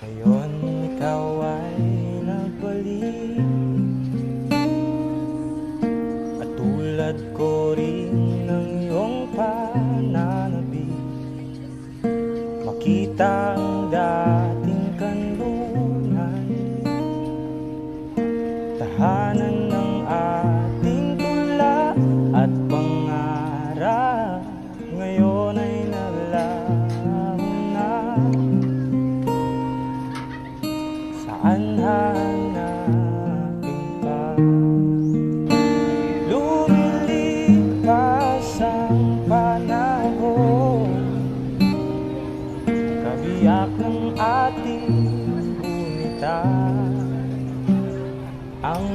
Ngayon ikaw ay nagbalik At tulad ko rin ng iyong pananabig Makita ang dating kanlunan. Tahan Saan hanapin pa? Lumilipas ang panahon Kabiyak ng ating unita Ang